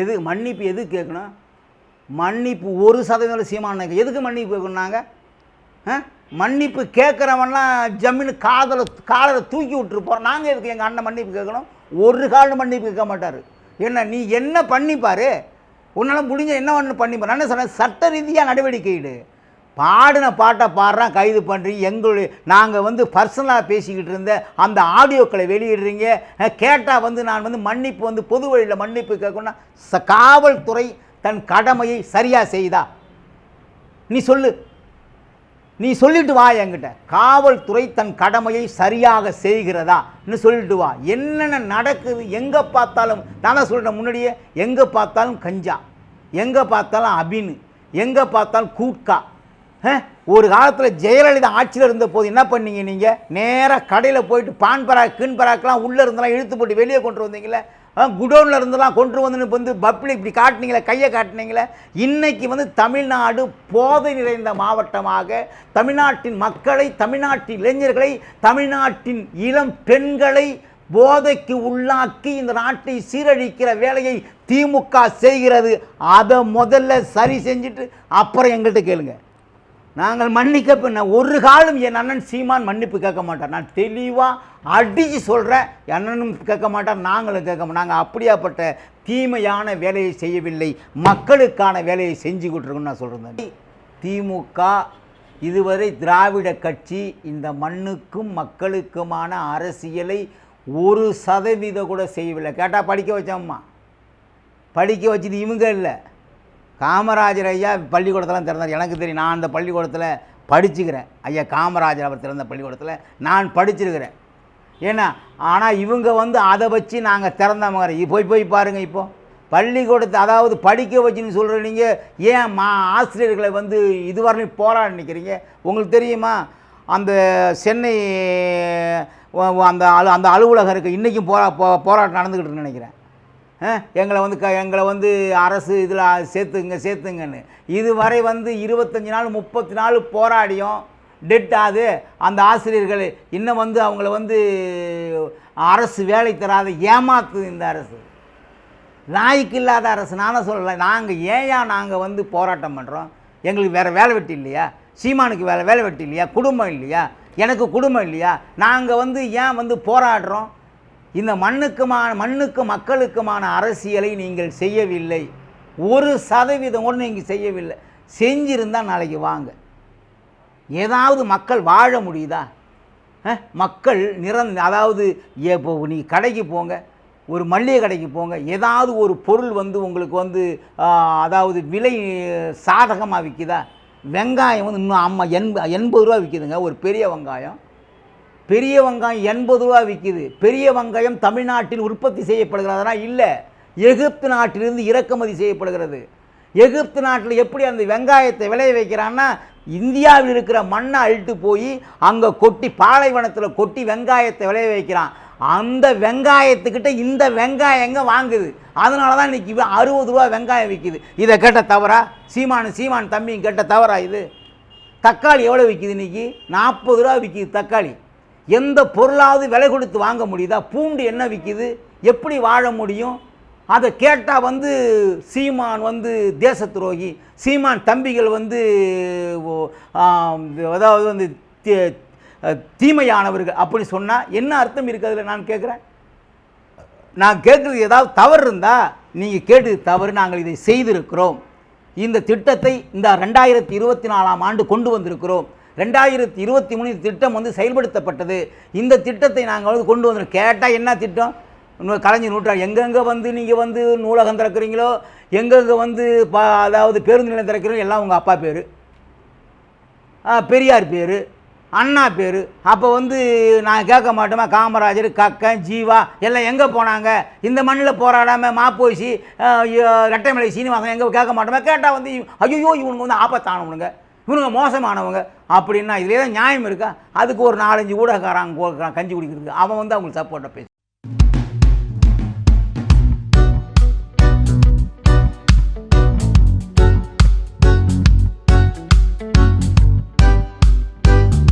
எது மன்னிப்பு எது கேட்கணும்? மன்னிப்பு ஒரு சதவீதம் சீமான எதுக்கு மன்னிப்பு கேட்கணும் நாங்கள் மன்னிப்பு கேட்குறவன்லாம் ஜம்மின்னு காதலை காலரை தூக்கி விட்டுருப்போம் நாங்கள் எதுக்கு எங்கள் அண்ணன் மன்னிப்பு கேட்கணும்? ஒரு காலம் மன்னிப்பு கேட்க மாட்டார். என்ன நீ என்ன பண்ணிப்பார்? உன்னால் முடிஞ்ச என்ன ஒன்று பண்ணிப்பார்? என்ன சொன்ன சட்ட ரீதியாக நடவடிக்கை எடு. பாடின பாட்டை பாடுறான் கைது பண்ணுறீங்க எங்களுடைய நாங்கள் வந்து பர்சனலாக பேசிக்கிட்டு இருந்த அந்த ஆடியோக்களை வெளியிடுறீங்க. கேட்டால் வந்து நான் வந்து மன்னிப்பு வந்து பொது வழியில் மன்னிப்பு கேட்கணும்னா ச காவல்துறை தன் கடமையை சரியாக செய்தா? நீ சொல்லு. நீ சொல்லிட்டு வா என்கிட்ட. காவல்துறை தன் கடமையை சரியாக செய்கிறதா? சொல்லிட்டு வா. என்னென்ன நடக்குது? எங்கே பார்த்தாலும் நான் தான் சொல்கிறேன் முன்னாடியே. எங்கே பார்த்தாலும் கஞ்சா. எங்கே பார்த்தாலும் அபின். எங்கே பார்த்தாலும் கூட்கா. ஒரு காலத்தில் ஜெயலலிதா ஆட்சியில் இருந்த போது என்ன பண்ணீங்க நீங்கள் நேராக கடையில் போயிட்டு பான் பராக் கீன் பராக்கெலாம் உள்ளே இருந்தெல்லாம் இழுத்து போட்டு வெளியே கொண்டு வந்தீங்களே குடோனில் இருந்தெல்லாம் கொண்டு வந்து வந்து பப்பில் இப்படி காட்டினீங்களே கையை காட்டினீங்களே? இன்றைக்கி வந்து தமிழ்நாடு போதை நிறைந்த மாவட்டமாக தமிழ்நாட்டின் மக்களை தமிழ்நாட்டின் இளைஞர்களை தமிழ்நாட்டின் இளம் பெண்களை போதைக்கு உள்ளாக்கி இந்த நாட்டை சீரழிக்கிற வேலையை திமுக செய்கிறது. அதை முதல்ல சரி செஞ்சுட்டு அப்புறம் எங்கள்கிட்ட கேளுங்கள் நாங்கள் மன்னிக்க பின்ன ஒரு காலம் என் அண்ணன் சீமான் மன்னிப்பு கேட்க மாட்டார். நான் தெளிவாக அடித்து சொல்கிறேன் அண்ணனும் கேட்க மாட்டார் நாங்களும் கேட்க மாட்டோம். நாங்கள் அப்படியாப்பட்ட தீமையான வேலையை செய்யவில்லை. மக்களுக்கான வேலையை செஞ்சு இருக்கோம்னு நான் சொல்கிறேன் திமுக இதுவரை திராவிட கட்சி இந்த மண்ணுக்கும் மக்களுக்குமான அரசியலை ஒரு சதவீதம் கூட செய்யவில்லை. கேட்டால் படிக்க வச்சோம்மா படிக்க வச்சது இவங்க இல்லை. காமராஜர் ஐயா பள்ளிக்கூடத்தெல்லாம் திறந்தார். எனக்கு தெரியும் நான் அந்த பள்ளிக்கூடத்தில் படிச்சுக்கிறேன். ஐயா காமராஜர் அவர் திறந்த பள்ளிக்கூடத்தில் நான் படிச்சிருக்கிறேன். ஏன்னா ஆனால் இவங்க வந்து அதை வச்சு நாங்கள் திறந்த மாதிரி போய் போய் பாருங்கள் இப்போது பள்ளிக்கூடத்தை அதாவது படிக்க வச்சுன்னு சொல்கிற நீங்கள் ஏன் மா ஆசிரியர்களை வந்து இதுவரையும் போராட நிற்கிறீங்க உங்களுக்கு தெரியுமா? அந்த சென்னை அந்த அலு அந்த அலுவலகம் இருக்குது இன்றைக்கும் போரா போ போராட்டம் நடந்துக்கிட்டு நினைக்கிறேன். எங்களை வந்து க எங்களை வந்து அரசு இதில் சேர்த்துங்க சேர்த்துங்கன்னு. இதுவரை வந்து இருபத்தஞ்சி நாள் முப்பத்தி நாள் போராடியும் டெட் ஆகுது அந்த ஆசிரியர்கள் இன்னும் வந்து அவங்கள வந்து அரசு வேலை தராத ஏமாத்துது இந்த அரசு. நாய்க்கு இல்லாத அரசு. நானும் சொல்லலை நாங்கள் ஏயா நாங்கள் வந்து போராட்டம் பண்ணுறோம் எங்களுக்கு வேறு வேலை வெட்டி இல்லையா? சீமானுக்கு வேலை வேலை வெட்டி இல்லையா? குடும்பம் இல்லையா? எனக்கு குடும்பம் இல்லையா? நாங்கள் வந்து ஏன் வந்து போராடுறோம்? இந்த மண்ணுக்குமான மண்ணுக்கு மக்களுக்குமான அரசியலை நீங்கள் செய்யவில்லை. ஒரு சதவீதம் கூட நீங்கள் செய்யவில்லை. செஞ்சிருந்தால் நாளைக்கு வாங்க. ஏதாவது மக்கள் வாழ முடியுதா? மக்கள் நிரந்த அதாவது இப்போ நீ கடைக்கு போங்க ஒரு மல்லிகை கடைக்கு போங்க ஏதாவது ஒரு பொருள் வந்து உங்களுக்கு வந்து அதாவது விலை சாதகமாக விற்கிதா வெங்காயம் வந்து இன்னும் அம்மா எண்ப எண்பது ரூபா விற்கிதுங்க ஒரு பெரிய வெங்காயம். பெரிய வெங்காயம் எண்பது ரூபா விற்கிது பெரிய வெங்காயம் தமிழ்நாட்டில் உற்பத்தி செய்யப்படுகிறதா. இல்லை. எகிப்து நாட்டிலிருந்து இறக்குமதி செய்யப்படுகிறது. எகிப்து நாட்டில் எப்படி அந்த வெங்காயத்தை விளைய வைக்கிறான்னா இந்தியாவில் இருக்கிற மண்ணை அழுட்டு போய் அங்கே கொட்டி பாலைவனத்தில் கொட்டி வெங்காயத்தை விளைய வைக்கிறான். அந்த வெங்காயத்துக்கிட்ட இந்த வெங்காயங்க வாங்குது? அதனால தான் இன்றைக்கி அறுபது ரூபா வெங்காயம் விற்கிது இதை கேட்ட தவறா? சீமான் சீமான் தம்பியும் கேட்ட தவறா இது? தக்காளி எவ்வளோ விற்கிது இன்னைக்கு? நாற்பது ரூபா விற்கிது தக்காளி. எந்த பொருளாவது விலை கொடுத்து வாங்க முடியுதா? பூண்டு என்ன விற்கிது எப்படி வாழ முடியும்? அதை கேட்டால் வந்து சீமான் வந்து தேச துரோகி. சீமான் தம்பிகள் வந்து அதாவது வந்து தீமையானவர்கள் அப்படி சொன்னால் என்ன அர்த்தம் இருக்கிறதுல நான் கேட்குறேன் நான் கேட்குறது ஏதாவது தவறு இருந்தால் நீங்கள் கேட்டது தவறு நாங்கள் இதை செய்திருக்கிறோம். இந்த திட்டத்தை இந்த ரெண்டாயிரத்தி இருபத்தி நாலாம் ஆண்டு கொண்டு வந்திருக்கிறோம். ரெண்டாயிரத்தி இருபத்தி மூணு திட்டம் வந்து செயல்படுத்தப்பட்டது. இந்த திட்டத்தை நாங்கள் வந்து கொண்டு வந்துடும் கேட்டால் என்ன திட்டம்? இன்னும் கலைஞர் நூற்றாண்டு எங்கெங்கே வந்து நீங்கள் வந்து நூலகம் திறக்கிறீங்களோ எங்கெங்கே வந்து பா அதாவது பேருந்து நிலையம் திறக்கிறீங்களோ எல்லாம் உங்கள் அப்பா பேர். பெரியார் பேர் அண்ணா பேர். அப்போ வந்து நான் கேட்க மாட்டோமா? காமராஜர் கக்கன் ஜீவா எல்லாம் எங்கே போனாங்க? இந்த மண்ணில் போராடாமல் மாப்போசி ரெட்டைமலை சீனிவாசன் எங்கே கேட்க மாட்டோமா? கேட்டால் வந்து ஐயோ இவனுக்கு வந்து ஆபத்தானவனுங்க. இவனுங்க மோசமானவங்க அப்படின்னா இதுலேயே தான் நியாயம் இருக்கா? அதுக்கு ஒரு நாலஞ்சு ஊடகக்காரங்க கஞ்சி குடிக்கிறதுக்கு அவன் வந்து அவங்களுக்கு சப்போர்ட்டாக பேச